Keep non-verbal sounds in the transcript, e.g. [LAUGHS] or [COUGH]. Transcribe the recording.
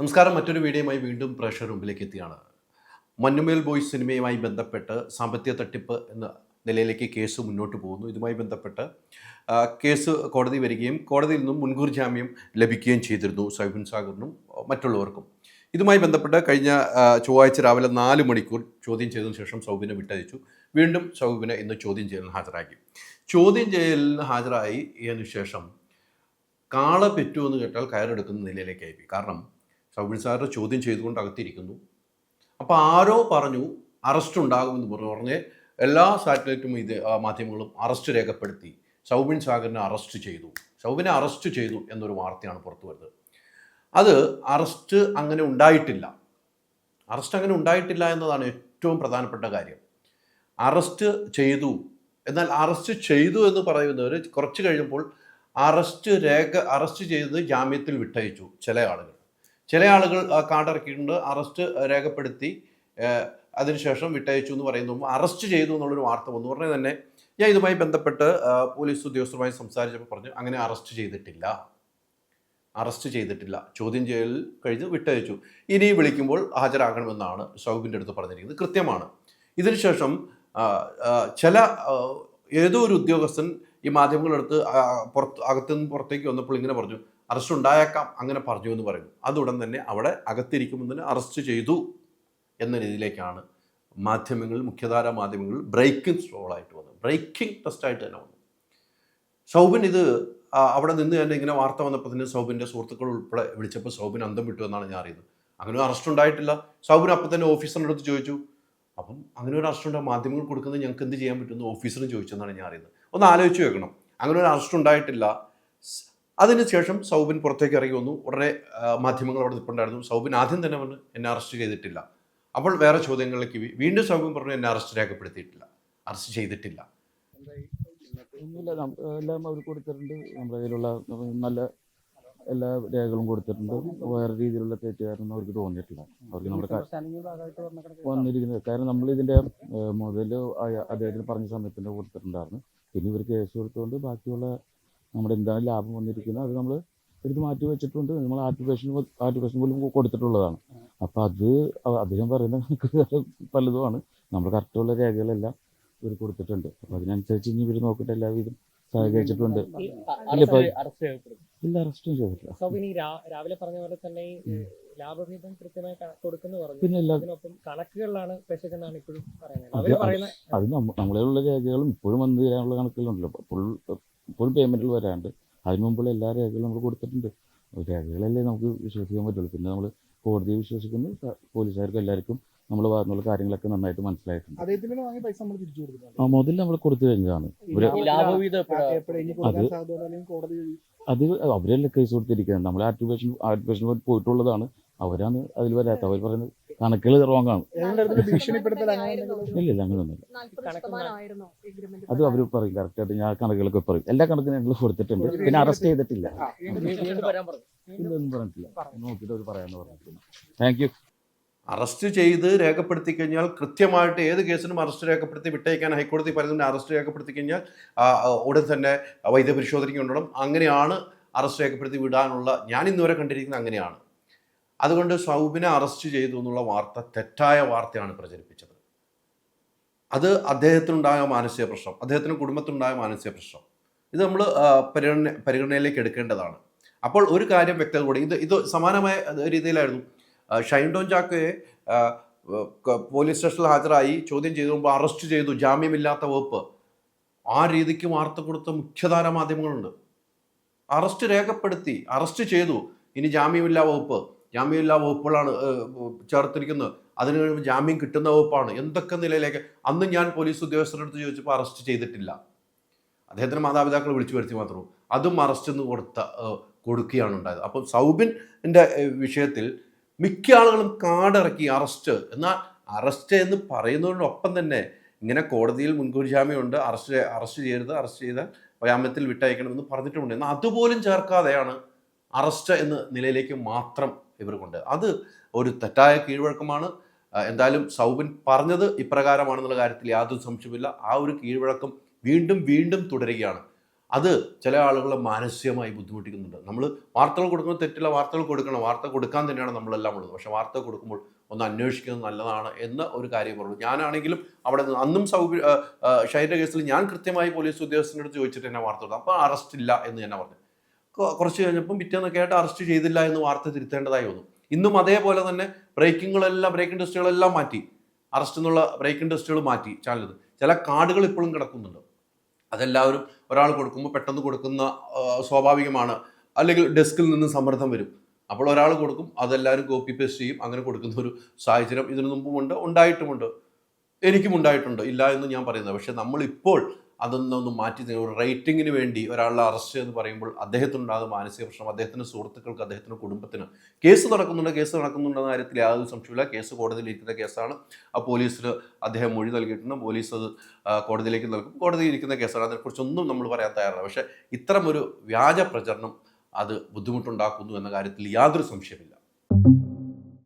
നമസ്കാരം. മറ്റൊരു വീഡിയോയുമായി വീണ്ടും പ്രേക്ഷകർ മുമ്പിലേക്ക് എത്തിയാണ്. മഞ്ഞുമേൽ ബോയ്സ് സിനിമയുമായി ബന്ധപ്പെട്ട് സാമ്പത്തിക തട്ടിപ്പ് എന്ന നിലയിലേക്ക് കേസ് മുന്നോട്ട് പോകുന്നു. ഇതുമായി ബന്ധപ്പെട്ട് കേസ് കോടതി വരികയും കോടതിയിൽ നിന്നും മുൻകൂർ ജാമ്യം ലഭിക്കുകയും ചെയ്തിരുന്നു സൈബിൻ സാഗറിനും മറ്റുള്ളവർക്കും. ഇതുമായി ബന്ധപ്പെട്ട് കഴിഞ്ഞ ചൊവ്വാഴ്ച രാവിലെ നാല് മണിക്കൂർ ചോദ്യം ചെയ്തതിനു ശേഷം സൗബിനെ വിട്ടയച്ചു. വീണ്ടും സൗബിനെ ഇന്ന് ചോദ്യം ചെയ്യലിന് ഹാജരാക്കി. ചോദ്യം ചെയ്യലിന് ഹാജരായി ശേഷം കാള പെറ്റു എന്ന് കേട്ടാൽ കയറെടുക്കുന്ന നിലയിലേക്കായി കാരണം സൗബിൻ സാറിനെ ചോദ്യം ചെയ്തുകൊണ്ട് അകത്തിരിക്കുന്നു. അപ്പോൾ ആരോ പറഞ്ഞു അറസ്റ്റ് ഉണ്ടാകുമെന്ന് പറഞ്ഞു. എല്ലാ സാറ്റലൈറ്റും ഇത് മാധ്യമങ്ങളും അറസ്റ്റ് രേഖപ്പെടുത്തി. സൗബിൻ സാഗറിനെ അറസ്റ്റ് ചെയ്തു. സൗബിനെ അറസ്റ്റ് ചെയ്തു എന്നൊരു വാർത്തയാണ് പുറത്തു വരുന്നത്. അത് അറസ്റ്റ് അങ്ങനെ ഉണ്ടായിട്ടില്ല. അറസ്റ്റ് അങ്ങനെ ഉണ്ടായിട്ടില്ല എന്നതാണ് ഏറ്റവും പ്രധാനപ്പെട്ട കാര്യം. അറസ്റ്റ് ചെയ്തു. എന്നാൽ അറസ്റ്റ് ചെയ്തു എന്ന് പറയുന്നവർ കുറച്ച് കഴിയുമ്പോൾ അറസ്റ്റ് രേഖ അറസ്റ്റ് ചെയ്തത് ജാമ്യത്തിൽ വിട്ടയച്ചു ചില ആളുകൾ. ചില ആളുകൾ കാടിറക്കിയിട്ടുണ്ട് അറസ്റ്റ് രേഖപ്പെടുത്തി അതിനുശേഷം വിട്ടയച്ചു എന്ന് പറയുന്നു അറസ്റ്റ് ചെയ്തു എന്നുള്ളൊരു വാർത്ത വന്നു. ഉടനെ തന്നെ ഞാൻ ഇതുമായി ബന്ധപ്പെട്ട് പോലീസ് ഉദ്യോഗസ്ഥരുമായി സംസാരിച്ചപ്പോൾ പറഞ്ഞു അങ്ങനെ അറസ്റ്റ് ചെയ്തിട്ടില്ല. അറസ്റ്റ് ചെയ്തിട്ടില്ല. ചോദ്യം ചെയ്യൽ കഴിഞ്ഞ് വിട്ടയച്ചു. ഇനി വിളിക്കുമ്പോൾ ഹാജരാകണമെന്നാണ് ഷൗബിന്റെ അടുത്ത് പറഞ്ഞിരിക്കുന്നത്. കൃത്യമാണ്. ഇതിനുശേഷം ചില ഏതോ ഒരു ഉദ്യോഗസ്ഥൻ ഈ മാധ്യമങ്ങളെടുത്ത് പുറത്ത് അകത്തുനിന്ന് പുറത്തേക്ക് വന്നപ്പോൾ ഇങ്ങനെ പറഞ്ഞു. അറസ്റ്റ് ഉണ്ടായേക്കാം അങ്ങനെ പറഞ്ഞു എന്ന് പറയുന്നു. അതുടൻ തന്നെ അവിടെ അകത്തിരിക്കുമ്പോൾ അറസ്റ്റ് ചെയ്തു എന്ന രീതിയിലേക്കാണ് മാധ്യമങ്ങൾ മുഖ്യധാര മാധ്യമങ്ങൾ ബ്രേക്കിംഗ് സ്ട്രോളായിട്ട് വന്നു ബ്രേക്കിംഗ് ടെസ്റ്റായിട്ട് തന്നെ വന്നു സൗബിൻ ഇത് അവിടെ നിന്ന് തന്നെ ഇങ്ങനെ വാർത്ത വന്നപ്പോൾ തന്നെ സൗബിന്റെ സുഹൃത്തുക്കൾ ഉൾപ്പെടെ വിളിച്ചപ്പോൾ സൗബിൻ അന്തം വിട്ടു എന്നാണ് ഞാൻ അറിയുന്നത്. അങ്ങനെ അറസ്റ്റ് ഉണ്ടായിട്ടില്ല. സൗബിൻ അപ്പം തന്നെ ഓഫീസറിന്റെ അടുത്ത് ചോദിച്ചു. അപ്പം അങ്ങനെ ഒരു അറസ്റ്റ് ഉണ്ടാകും മാധ്യമങ്ങൾ കൊടുക്കുന്നത് ഞങ്ങൾക്ക് എന്ത് ചെയ്യാൻ പറ്റുമെന്ന് ഓഫീസറും ചോദിച്ചെന്നാണ് ഞാൻ അറിയുന്നത്. ഒന്ന് ആലോചിച്ച് വെക്കണം അങ്ങനെ ഒരു അറസ്റ്റ് ഉണ്ടായിട്ടില്ല. അതിനുശേഷം സൗബിൻ പുറത്തേക്ക് ഇറങ്ങി വന്നു. ഉടനെ മാധ്യമങ്ങൾ അവിടെ നിൽപ്പുണ്ടായിരുന്നു സൗബിൻ ആദ്യം തന്നെ പറഞ്ഞു എന്നെ അറസ്റ്റ് ചെയ്തിട്ടില്ല. അപ്പോൾ വേറെ ചോദ്യങ്ങളിലേക്ക് വീണ്ടും സൗബിൻ പറഞ്ഞു എന്നെ അറസ്റ്റ് രേഖപ്പെടുത്തിയിട്ടില്ല. അറസ്റ്റ് ചെയ്തിട്ടില്ല. എല്ലാം അവർ കൊടുത്തിട്ടുണ്ട്. നമ്മുടെ കയ്യിലുള്ള നല്ല എല്ലാ രേഖകളും കൊടുത്തിട്ടുണ്ട്. വേറെ രീതിയിലുള്ള തെറ്റുകാരൊന്നും അവർക്ക് തോന്നിയിട്ടില്ല. അവർക്ക് നമ്മുടെ വന്നിരിക്കുന്നത്. കാരണം നമ്മൾ ഇതിന്റെ മുതൽ അദ്ദേഹത്തിന് പറഞ്ഞ സമയത്തിന്റെ കൊടുത്തിട്ടുണ്ടായിരുന്നു. പിന്നെ ഇവർ കേസ് കൊടുത്തുകൊണ്ട് ബാക്കിയുള്ള നമ്മുടെ എന്താണ് ലാഭം വന്നിരിക്കുന്നത് അത് നമ്മൾ എടുത്ത് മാറ്റി വെച്ചിട്ടുണ്ട്. നമ്മൾ ആർട്ടിഫിഷ്യൽ ആർട്ടിഫിഷ്യൽ പോലും കൊടുത്തിട്ടുള്ളതാണ്. അപ്പോൾ അത് അദ്ദേഹം പറയുന്ന കണക്ക് [LAUGHS] പലതുമാണ്. നമ്മൾ കറക്റ്റുള്ള രേഖകളെല്ലാം ഇവർ കൊടുത്തിട്ടുണ്ട്. അപ്പം അതിനനുസരിച്ച് ഇനി ഇവർ നോക്കിയിട്ട് എല്ലാവിധം സഹകരിച്ചിട്ടുണ്ട് ഇല്ല, അറസ്റ്റ് ചെയ്തിട്ടില്ല. രാവിലെ പറഞ്ഞ പോലെ തന്നെ ലാഭവിഹിതം കൃത്യമായി ക- കൊടുക്കുന്നു പറഞ്ഞു. പിന്നെ അതിനൊപ്പം കണക്കുകളിലാണ് ഇപ്പോഴും പറയുന്നത്. അത് നമ്മളെ ഉള്ള രേഖകളും ഇപ്പോഴും വന്നു തരാനുള്ള കണക്കുകളുണ്ടല്ലോ. ഫുൾ ഇപ്പോഴും പേയ്മെന്റിൽ വരാണ്ട്. അതിന് മുമ്പുള്ള എല്ലാ രേഖകളും നമ്മൾ കൊടുത്തിട്ടുണ്ട്. രേഖകളല്ലേ നമുക്ക് വിശ്വസിക്കാൻ പറ്റുള്ളൂ. പിന്നെ നമ്മൾ കോടതിയെ വിശ്വസിക്കുന്നു പോലീസുകാർക്ക് എല്ലാവർക്കും നമ്മൾ പറഞ്ഞുള്ള കാര്യങ്ങളൊക്കെ നന്നായിട്ട് മനസ്സിലായിട്ടുണ്ട്. ആ മുതൽ നമ്മൾ കൊടുത്തു കഴിഞ്ഞതാണ്. അത് അത് അവരല്ലേ കേസ് കൊടുത്തിരിക്കുന്നത്? നമ്മൾ ആക്ടിവേഷൻ ആക്ടിവേഷൻ പോയിട്ടുള്ളതാണ്. അവരാണ് അതിൽ വരാത്ത അവർ പറയുന്നത് കണക്കുകൾ റോങ്ങാണ് ഇല്ലില്ല അങ്ങനെയൊന്നുമില്ല അത് അവർ പറയും കറക്റ്റായിട്ട് ഞാൻ കണക്കുകളൊക്കെ പറയും. എല്ലാ കണക്കിനും ഞങ്ങൾ കൊടുത്തിട്ടുണ്ട്. പിന്നെ അറസ്റ്റ് ചെയ്തിട്ടില്ല. ഇല്ലൊന്നും പറഞ്ഞിട്ടില്ല. നോക്കിയിട്ട് അവർ താങ്ക് യു അറസ്റ്റ് ചെയ്ത് രേഖപ്പെടുത്തി കഴിഞ്ഞാൽ കൃത്യമായിട്ട് ഏത് കേസിനും അറസ്റ്റ് രേഖപ്പെടുത്തി വിട്ടയക്കാൻ ഹൈക്കോടതി പറയുന്നുണ്ട് അറസ്റ്റ് രേഖപ്പെടുത്തി കഴിഞ്ഞാൽ ഉടൻ തന്നെ വൈദ്യപരിശോധനയ്ക്ക് കൊണ്ടുവരണം. അങ്ങനെയാണ് അറസ്റ്റ് രേഖപ്പെടുത്തി വിടാനുള്ള ഞാൻ ഇന്നുവരെ കണ്ടിരിക്കുന്നത് അങ്ങനെയാണ്. അതുകൊണ്ട് സൗബിനെ അറസ്റ്റ് ചെയ്തു എന്നുള്ള വാർത്ത തെറ്റായ വാർത്തയാണ് പ്രചരിപ്പിച്ചത്. അത് അദ്ദേഹത്തിനുണ്ടായ മാനസിക പ്രശ്നം അദ്ദേഹത്തിന് കുടുംബത്തിനുണ്ടായ മാനസിക പ്രശ്നം. ഇത് നമ്മൾ പരിഗണന പരിഗണനയിലേക്ക് എടുക്കേണ്ടതാണ്. അപ്പോൾ ഒരു കാര്യം വ്യക്തത കൂടി ഇത് ഇത് സമാനമായ രീതിയിലായിരുന്നു. ഷൈൻ ഡോൺ ചാക്കോയെ പോലീസ് സ്റ്റേഷനിൽ ഹാജരായി ചോദ്യം ചെയ്തുമ്പോൾ അറസ്റ്റ് ചെയ്തു ജാമ്യമില്ലാത്ത വകുപ്പ്. ആ രീതിക്ക് വാർത്ത കൊടുത്ത മുഖ്യധാര മാധ്യമങ്ങളുണ്ട്. അറസ്റ്റ് രേഖപ്പെടുത്തി അറസ്റ്റ് ചെയ്തു. ഇനി ജാമ്യമില്ലാ വകുപ്പ്. ജാമ്യമില്ലാ വകുപ്പുകളാണ് ചേർത്തിരിക്കുന്നത്. അതിന് കഴിയുമ്പോൾ ജാമ്യം കിട്ടുന്ന വകുപ്പാണ്. എന്തൊക്കെ നിലയിലേക്ക്? അന്ന് ഞാൻ പോലീസ് ഉദ്യോഗസ്ഥരുടെ അടുത്ത് ചോദിച്ചപ്പോൾ അറസ്റ്റ് ചെയ്തിട്ടില്ല. അദ്ദേഹത്തിന്റെ മാതാപിതാക്കൾ വിളിച്ചു വരുത്തി മാത്രമേ അതും അറസ്റ്റ് എന്ന് കൊടുത്ത കൊടുക്കുകയാണ് ഉണ്ടായത്. അപ്പം സൗബിന്റെ വിഷയത്തിൽ മിക്ക ആളുകളും കാടിറക്കി അറസ്റ്റ്. എന്നാൽ അറസ്റ്റ് എന്ന് പറയുന്നതിനൊപ്പം തന്നെ ഇങ്ങനെ കോടതിയിൽ മുൻകൂർ ജാമ്യമുണ്ട്. അറസ്റ്റ് അറസ്റ്റ് ചെയ്യരുത് അറസ്റ്റ് ചെയ്താൽ ജാമ്യത്തിൽ വിട്ടയക്കണമെന്ന് പറഞ്ഞിട്ടുമുണ്ട്. എന്നാൽ അതുപോലും ചേർക്കാതെയാണ് അറസ്റ്റ് എന്ന നിലയിലേക്ക് മാത്രം ഇവർ കൊണ്ട് അത് ഒരു തെറ്റായ കീഴ്വഴക്കമാണ്. എന്തായാലും സൗബിൻ പറഞ്ഞത് ഇപ്രകാരമാണെന്നുള്ള കാര്യത്തിൽ യാതൊരു സംശയമില്ല ആ ഒരു കീഴ്വഴക്കം വീണ്ടും വീണ്ടും തുടരുകയാണ്. അത് ചില ആളുകളെ മാനസികമായി ബുദ്ധിമുട്ടിക്കുന്നുണ്ട്. നമ്മൾ വാർത്തകൾ കൊടുക്കുമ്പോൾ തെറ്റുള്ള വാർത്തകൾ കൊടുക്കണം. വാർത്ത കൊടുക്കാൻ തന്നെയാണ് നമ്മളെല്ലാം ഉള്ളത്. പക്ഷേ വാർത്ത കൊടുക്കുമ്പോൾ ഒന്ന് അന്വേഷിക്കുന്നത് നല്ലതാണ് എന്ന ഒരു കാര്യം പറഞ്ഞു ഞാനാണെങ്കിലും അവിടെ നിന്ന് അന്നും സൗകര്യ ഷൈന്റെ കേസിൽ ഞാൻ കൃത്യമായി പോലീസ് ഉദ്യോഗസ്ഥനോട് ചോദിച്ചിട്ട് എന്നെ വാർത്ത കൊടുത്തു. അപ്പോൾ അറസ്റ്റ് ഇല്ല എന്ന് തന്നെ പറഞ്ഞു. കുറച്ച് കഴിഞ്ഞപ്പം പിറ്റേന്നൊക്കെ ആയിട്ട് അറസ്റ്റ് ചെയ്തില്ല എന്ന് വാർത്ത തിരുത്തേണ്ടതായി വന്നു. ഇന്നും അതേപോലെ തന്നെ ബ്രേക്കിങ്ങുകളെല്ലാം ബ്രേക്കിംഗ് ടെസ്റ്റുകളെല്ലാം മാറ്റി. അറസ്റ്റ് എന്നുള്ള ബ്രേക്കിംഗ് ടെസ്റ്റുകൾ മാറ്റി ചാനലിൽ ചില കാർഡുകൾ ഇപ്പോഴും കിടക്കുന്നുണ്ട്. അതെല്ലാവരും ഒരാൾ കൊടുക്കുമ്പോൾ പെട്ടെന്ന് കൊടുക്കുന്ന സ്വാഭാവികമാണ്. അല്ലെങ്കിൽ ഡെസ്കിൽ നിന്ന് സമ്മർദ്ദം വരും. അപ്പോൾ ഒരാൾ കൊടുക്കും അതെല്ലാവരും കോപ്പി പേസ്റ്റ് ചെയ്യും. അങ്ങനെ കൊടുക്കുന്ന ഒരു സാഹചര്യം ഇതിനു മുമ്പുമുണ്ട് ഉണ്ടായിട്ടുമുണ്ട്. എനിക്കും ഉണ്ടായിട്ടുണ്ട്. ഇല്ല എന്ന് ഞാൻ പറയുന്നത് പക്ഷേ നമ്മളിപ്പോൾ അതൊന്നൊന്ന് മാറ്റി ഒരു റേറ്റിങ്ങിന് വേണ്ടി ഒരാളുടെ അറസ്റ്റ് എന്ന് പറയുമ്പോൾ അദ്ദേഹത്തിനുണ്ടാകുന്ന മാനസിക പ്രശ്നം. അദ്ദേഹത്തിന്റെ സുഹൃത്തുക്കൾക്ക് അദ്ദേഹത്തിന്റെ കുടുംബത്തിന് കേസ് നടക്കുന്നുണ്ട് കേസ് നടക്കുന്നുണ്ടെന്ന കാര്യത്തിൽ യാതൊരു സംശയമില്ല കേസ് കോടതിയിൽ ഇരിക്കുന്ന കേസാണ്. ആ പോലീസിന് അദ്ദേഹം മൊഴി നൽകിയിട്ടുണ്ട്. പോലീസ് അത് കോടതിയിലേക്ക് നൽകും. കോടതിയിൽ ഇരിക്കുന്ന കേസാണ്. അതിനെക്കുറിച്ചൊന്നും നമ്മൾ പറയാൻ തയ്യാറല്ല. പക്ഷേ ഇത്തരം ഒരു വ്യാജ പ്രചരണം അത് ബുദ്ധിമുട്ടുണ്ടാക്കുന്നു എന്ന കാര്യത്തിൽ യാതൊരു സംശയമില്ല